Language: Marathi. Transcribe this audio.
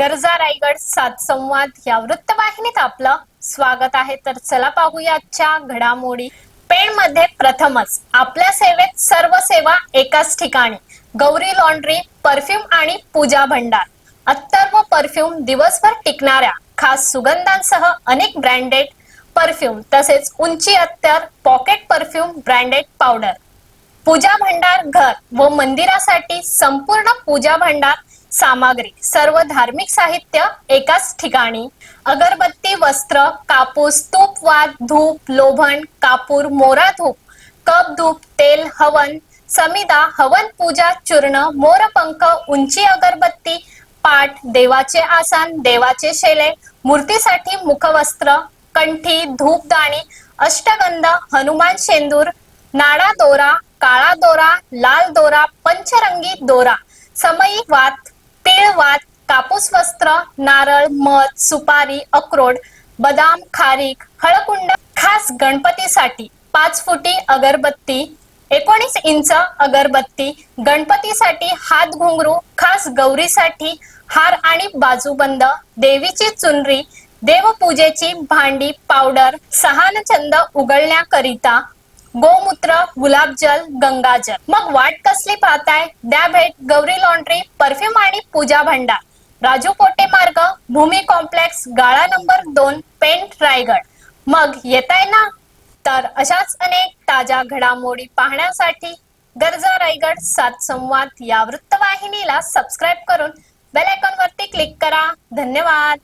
गरजा रायगड सात संवाद या वृत्तवाहिनीत आपलं स्वागत आहे. तर चला पाहूया आजच्या घडामोडी. पेणमध्ये प्रथमच आपल्या सेवेत सर्व सेवा एकाच ठिकाणी. गौरी लॉन्ड्री परफ्यूम आणि पूजा भंडार. अत्तर व परफ्यूम दिवसभर टिकणाऱ्या खास सुगंधांसह अनेक ब्रँडेड परफ्यूम तसेच उंची अत्तर pocket perfume branded powder Pooja Bhandar घर व मंदिरासाठी संपूर्ण पूजा भंडार सामग्री. सर्व धार्मिक साहित्य एकाच ठिकाणी. अगरबत्ती वस्त्र कापूस तूप वाद धूप लोभण कापूर मोरा धूप कप धूप तेल हवन समिदा हवन पूजा चूर्ण मोरपंख उंची अगरबत्ती पाठ देवाचे आसन देवाचे शेले मूर्तीसाठी मुखवस्त्र कंठी धूपदाणी अष्टगंध हनुमान शेंदूर नाडा दोरा काळा दोरा लाल दोरा पंचरंगी दोरा समयी वात वात कापूस वस्त्र नारळ मध सुपारी अक्रोड बदाम खारीक हळकुंड खास गणपतीसाठी पाच फुटी अगरबत्ती एकोणीस इंच अगरबत्ती गणपतीसाठी हात घुंगरू खास गौरीसाठी हार आणि बाजूबंद देवीची चुनरी देवपूजेची भांडी पावडर सहानचंद उघडण्याकरिता गोमूत्र गुलाबजल गंगाजल. मग वाट कसली पाहताय? द्या भेट गौरी लॉन्ड्री परफ्यूम आणि पूजा भंडार. राजू पोटे मार्ग भूमी कॉम्प्लेक्स गाळा नंबर दोन पेंट रायगड. मग येताय ना? तर अशाच अनेक ताज्या घडामोडी पाहण्यासाठी गरजा रायगड सात संवाद या वृत्तवाहिनीला सबस्क्राईब करून बेल आयकॉन वरती क्लिक करा. धन्यवाद.